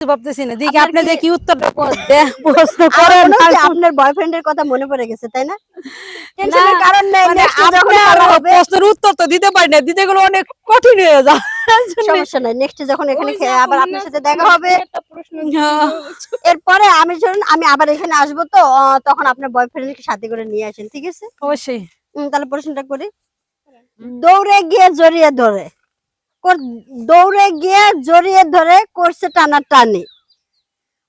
ভাবতেছি না। দেখি আপনার আপনি দেখি উত্তরটা প- প্রশ্ন করেন আপনার বয়ফ্রেন্ডের কথা মনে পড়ে গেছে তাই না? টেনশনের কারণ নেই মানে প্রশ্নের উত্তর তো দিতে পারি না দিতে গেলে অনেক কঠিন হয়ে যায়। সমস্যা নাই নেক্সট যখন এখানে আবার আপনার সাথে দেখা হবে? এরপরে আমি যখন আমি আবার এখানে আসব তো তখন আপনার বয়ফ্রেন্ডকে সাথে করে নিয়ে আসেন ঠিক আছে? অবশ্যই। তাহলে প্রশ্নটা করি। দৌড়ে গিয়ে জড়িয়ে ধরে। দৌড়ে গিয়ে জড়িয়ে ধরে করছে টানা টানি।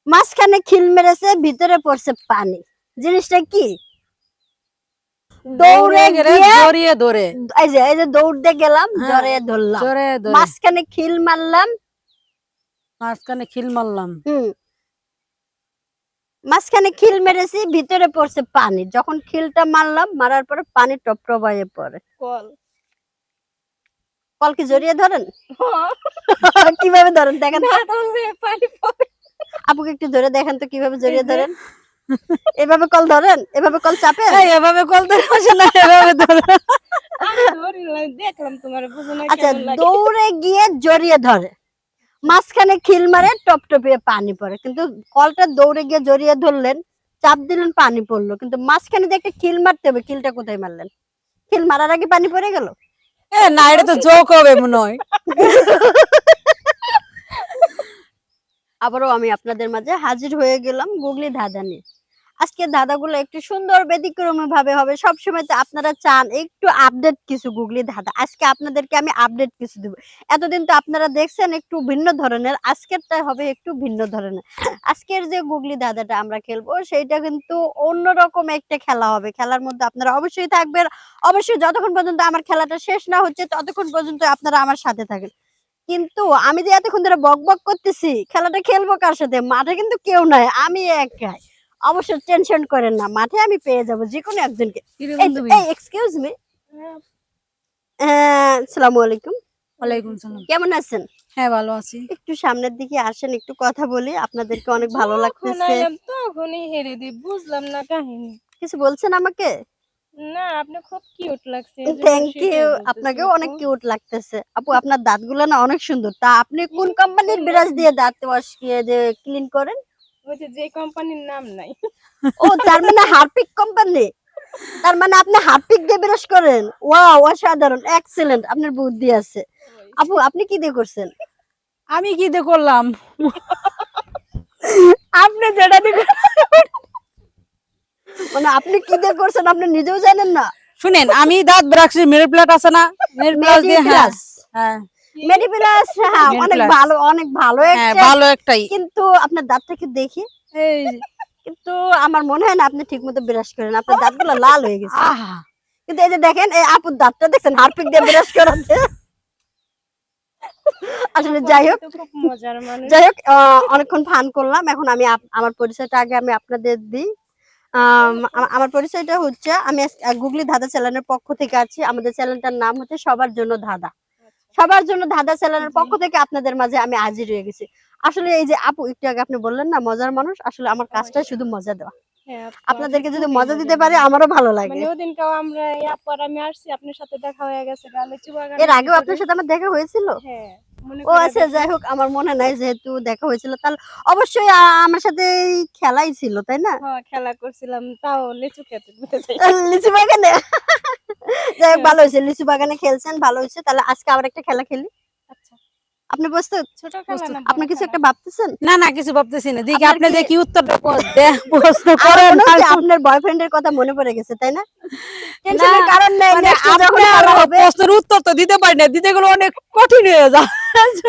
মাঝখানে খিল মেরেছে ভিতরে পড়ছে পানি। জিনিসটা কি? দৌড়ে গিয়ে জড়িয়ে ধরে। এই যে এই যে দৌড়তে গেলাম জড়িয়ে ধরলাম। জড়ে ধরে। মাঝখানে খিল মারলাম। মাঝখানে খিল মারলাম। হুম। মাঝখানে খিল মেরেছি ভিতরে পড়ছে পানি। যখন খিলটা মারলাম মারার পরে পানি টপ প্রবাহে পড়ে। কল। কল কি জড়িয়ে ধরেন? কীভাবে ধরেন? দেখেন। আপুকে একটু ধরে দেখেন তো কীভাবে জড়িয়ে ধরেন। এভাবে কল ধরেন? এভাবে কল এই, এভাবে কল ধরে না এভাবে ধরে। দেখলাম তোমার আচ্ছা দৌড়ে গিয়ে জড়িয়ে ধরে। মাঝখানে খিল মারে টপ টপিয়ে পানি পড়ে। কিন্তু কলটা দৌড়ে গিয়ে জড়িয়ে ধরলেন চাপ দিলেন পানি পড়ল। কিন্তু মাঝখানে যে একটা খিল মারতে হবে খিলটা কোথায় মারলেন? খিল মারার আগে পানি পড়ে গেল? না, এটা তো জোক হবে মনে হয়। আবারও আমি আপনাদের মাঝে হাজির হয়ে গেলাম গুগলি নিয়ে আজকে ধাঁধাগুলো একটু সুন্দর ব্যতিক্রমী ভাবে হবে। সবসময় তো আপনারা চান একটু আপডেট কিছু গুগলি ধাঁধা। আজকে আপনাদেরকে আমি আপডেট কিছু দেবো। এতদিন তো আপনারা দেখছেন একটু ভিন্ন ধরনের, আজকেরটা হবে একটু ভিন্ন ধরনের। আজকের যে গুগলি ধাঁধাটা আমরা খেলব, সেইটা কিন্তু অন্যরকম একটা খেলা হবে। খেলার মধ্যে আপনারা অবশ্যই থাকবেন। অবশ্যই যতক্ষণ পর্যন্ত আমার খেলাটা শেষ না হচ্ছে, ততক্ষণ পর্যন্ত আপনারা আমার সাথে থাকেন। কিন্তু আমি যে এতক্ষণ ধরে বক বক করতেছি, খেলাটা খেলব কার সাথে? মাঠে কিন্তু কেউ নাই, আমি একাই। অবশ্য টেনশন করেন না মাঠে আমি পেয়ে যাব যে কোনো একজনকে এই এক্সকিউজ মি হ্যাঁ, আসসালামু আলাইকুম। ওয়ালাইকুম সালাম কেমন আছেন? হ্যাঁ ভালো আছি। একটু সামনের দিকে আসেন একটু কথা বলি আপনাদেরকে অনেক ভালো লাগতেছে। তখনই হেরে দি বুঝলাম না কাহিনী। কিছু বলছেন আমাকে? না আপনি খুব কিউট লাগছে থ্যাংক ইউ আপনাকেও অনেক। কিউট লাগতেছে। আপু আপনার দাঁতগুলো না অনেক সুন্দর। তা আপনি কোন কোম্পানির ব্রাশ দিয়ে দাঁত ওয়াশ যে ক্লিন করেন? ওই যে কোম্পানির নাম নাই। ও তার মানে হারপিক কোম্পানি তার মানে আপনি হারপিক দিয়ে ব্রাশ করেন? ওয়াও অসাধারণ এক্সেলেন্ট আপনার বুদ্ধি আছে। আপু আপনি কি দিয়ে করছেন? আমি কি দিয়ে করলাম? আপনি যেটা দিয়ে মানে আপনি কি দিয়ে করছেন আপনি নিজেও জানেন না? শুনেন আমি দাঁত ব্রাক্সি মেরি প্লাট আছে না? মেরি প্লাস দিয়ে হ্যাঁ। হ্যাঁ। মেডিপ্লাস হ্যাঁ অনেক ভালো অনেক ভালো হ্যাঁ একটা ভালো একটাই কিন্তু আপনার দেখি। এই কিন্তু আমার মনে হয় না আপনি ঠিক মতো ব্রাশ করেন আপনার দাঁতগুলো লাল হয়ে গেছে। কিন্তু এই যে দেখেন এই আপুর দাঁতটা দেখছেন হারপিক দিয়ে ব্রাশ করাতে। আসলে যাই হোক যাই হোক অনেকক্ষণ ফান করলাম এখন আমি আমার পরিচয়টা আগে আমি আপনাদের দিই। আম, আমার পরিচয়টা হচ্ছে আমি গুগলি ধাঁধা চ্যানেলের পক্ষ থেকে আছি। আমাদের চ্যানেলটার নাম হচ্ছে সবার জন্য ধাঁধা। সবার জন্য ধাঁধা চ্যানেলের পক্ষ থেকে আপনাদের মাঝে আমি হাজির হয়ে গেছি। আসলে এই যে আপু একটু আগে আপনি বললেন না মজার মানুষ আসলে আমার কাজটা শুধু মজা দেওয়া। হ্যাঁ, আপনাদেরকে যদি মজা দিতে পারে আমারও ভালো লাগে। মানে ওদিনকাও আমরা ইয়ারপর আমি আসছি আপনার সাথে দেখা হয়ে গেছে এর আগেও আপনার সাথে আমার দেখা হয়েছিল? হ্যাঁ ও আচ্ছা যাই হোক আমার মনে নাই যেহেতু দেখা হয়েছিল তাহলে অবশ্যই আমার সাথে খেলাই ছিল তাই না? হ্যাঁ খেলা করছিলাম তাও লিচু খেতে লিচু বাগানে? যাই হোক ভালো হয়েছে লিচু বাগানে খেলছেন ভালো হয়েছে তাহলে আজকে আবার একটা খেলা খেলি। আচ্ছা। আপনি প্রস্তুত? ছোট খেলা না আপনি কিছু একটা ভাবতেছেন? না না কিছু ভাবতেছি না। দেখি আপনি দেখি উত্তরটা প্রশ্ন করেন আপনার বয়ফ্রেন্ডের কথা মনে পড়ে গেছে তাই না? টেনশনের কারণ নেই মানে next এ যখন আপনার খেলা হবে প্রশ্নের উত্তর তো দিতে পারি না দিতে গেলে অনেক কঠিন হয়ে যায়।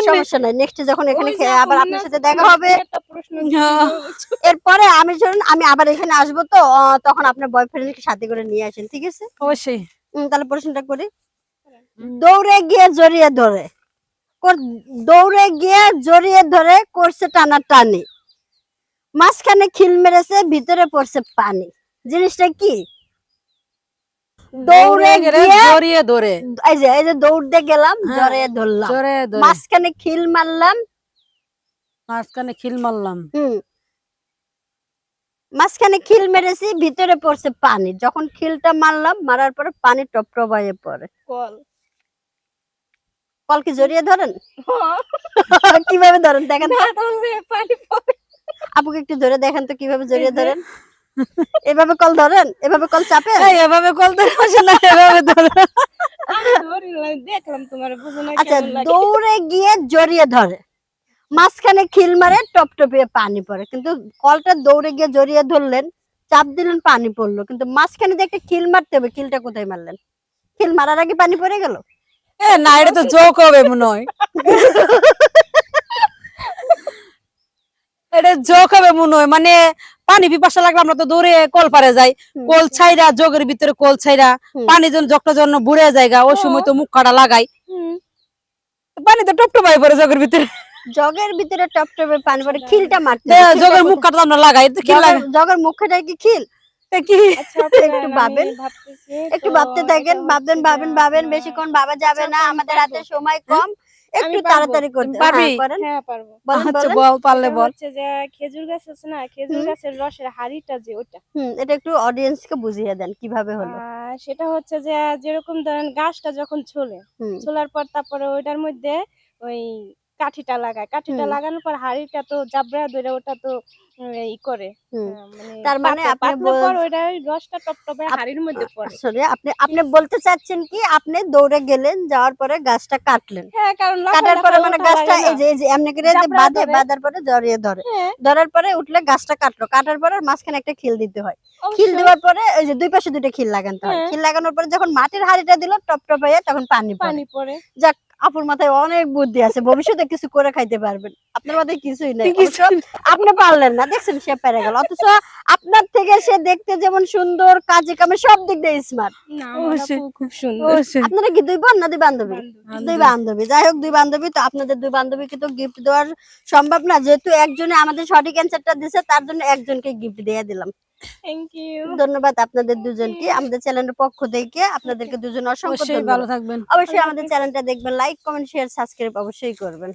সমস্যা নাই নেক্সট যখন এখানে আবার আপনার সাথে দেখা হবে? হ্যাঁ। এরপরে আমি যখন আমি আবার এখানে আসব তো তখন আপনার বয়ফ্রেন্ডকে সাথে করে নিয়ে আসেন ঠিক আছে? অবশ্যই। তাহলে প্রশ্নটা করি। দৌড়ে গিয়ে জড়িয়ে ধরে। দৌড়ে গিয়ে জড়িয়ে ধরে করছে টানা টানি। মাঝখানে খিল মেরেছে ভিতরে পড়ছে পানি। জিনিসটা কি? দৌড়ে গিয়ে জড়িয়ে ধরে। এই যে এই যে দৌড়তে গেলাম হ্যাঁ, জড়িয়ে ধরলাম। মাঝখানে খিল মারলাম। মাঝখানে খিল মারলাম। হুম। মাঝখানে খিল মেরেছি ভিতরে পড়ছে পানি। যখন খিলটা মারলাম মারার পরে পানি টপ প্রবাহে পড়ে। কল। কল কি জড়িয়ে ধরেন? কীভাবে ধরেন? দেখেন আপুকে একটু ধরে দেখেন তো কীভাবে জড়িয়ে ধরেন। এভাবে কল ধরেন? এভাবে কল এই, এভাবে কল ধরে বসে না এভাবে ধরে। আমি ধরি নাই, দেখলাম তোমার বুঝো না আচ্ছা দৌড়ে গিয়ে জড়িয়ে ধরে। মাঝখানে খিল মারে টপ টপিয়ে পানি পড়ে। কিন্তু কলটা দৌড়ে গিয়ে জড়িয়ে ধরলেন চাপ দিলেন পানি পড়ল। কিন্তু মাঝখানে যে একটা খিল মারতে হবে খিলটা কোথায় মারলেন? খিল মারার আগে পানি পড়ে গেল? না এটা তো জোক হবে মনে হয় এটা জোক হবে মনে হয় মানে পানি পিপাসা লাগলে আমরা তো দৌড়ে কল পারে যাই। কল ছাইরা জগের ভিতরে কল ছাইরা পানি জন্য বুড়ে জায়গা ওই সময় তো মুখ কাটা লাগাই। পানি তো টপটপাই পড়ে জগের ভিতরে। জগের ভিতরে টপ টপে পানি পড়ে খিলটা মারতে জগের মুখ কোথায়? কাটা আমরা লাগাই। তো কি লাগে জগের- মুখটা কি খিল? কি? আচ্ছা, একটু ভাবেন। একটু ভাবতে থাকেন ভাববেন ভাবেন ভাবেন বেশিক্ষণ ভাবা যাবে আচ্ছা, না আমাদের পারব। হাতে সময় কম। একটু তাড়াতাড়ি করতে। পারবি? হ্যাঁ, হ্যাঁ পারব। বলেন আচ্ছা বল পারলে বল। হচ্ছে যে খেজুর গাছ আছে না খেজুর গাছের রসের হাড়িটা যে ওটা হুম এটা একটু অডিয়েন্সকে বুঝিয়ে দেন কীভাবে হলো। সেটা হচ্ছে যে যেরকম ধরেন গাছটা যখন ছোলে ছোলার পর তারপরে ওইটার মধ্যে ওই কাঠিটা লাগায়। কাঠিটা লাগানোর পর হাড়িটা তো জাবরা ধরে ওটা তো ই করে। মানে তার মানে আপনি পর ওইটা রসটা টপটপে হাড়ির মধ্যে পড়ে। আসলে আপনি আপনি বলতে চাচ্ছেন কি আপনি দৌড়ে গেলেন যাওয়ার পরে গাছটা কাটলেন। হ্যাঁ কারণ কাটার পরে মানে গাছটা এই যে এই যে এমনি করে যে জাবড়া বাঁধে বাঁধার পরে জড়িয়ে ধরে। হ্যাঁ, ধরার পরে উঠলে গাছটা কাটলো। কাটার পরে মাঝখানে একটা খিল দিতে হয়। খিল দেওয়ার পরে ওই যে দুই পাশে দুটো খিল লাগাতে হয়। খিল লাগানোর পরে যখন মাটির হাড়িটা দিল টপ টপ তখন পানি পানি পড়ে। যাক আপুর মাথায় অনেক বুদ্ধি আছে ভবিষ্যতে কিছু করে খাইতে পারবেন আপনার মাথায় কিছুই নাই আপনি পারলেন না দেখছেন সে পেরে গেল অথচ আপনার থেকে সে দেখতে যেমন সুন্দর কাজে কামে সব দিক দিয়ে স্মার্ট অবশ্যই। খুব সুন্দর অবশ্যই আপনারা কি দুই বোন না দুই বান্ধবী বান্ধবী। দুই বান্ধবী যাই হোক দুই বান্ধবী তো আপনাদের দুই বান্ধবীকে তো গিফট দেওয়ার সম্ভব না যেহেতু একজনে আমাদের সঠিক অ্যান্সারটা দিছে তার জন্য একজনকে গিফট দিয়ে দিলাম ধন্যবাদ আপনাদের দুজনকে। আমাদের চ্যানেলের পক্ষ থেকে আপনাদেরকে দুজন অসংখ্য ভালো থাকবেন। অবশ্যই আমাদের। চ্যানেলটা দেখবেন লাইক কমেন্ট শেয়ার সাবস্ক্রাইব অবশ্যই করবেন।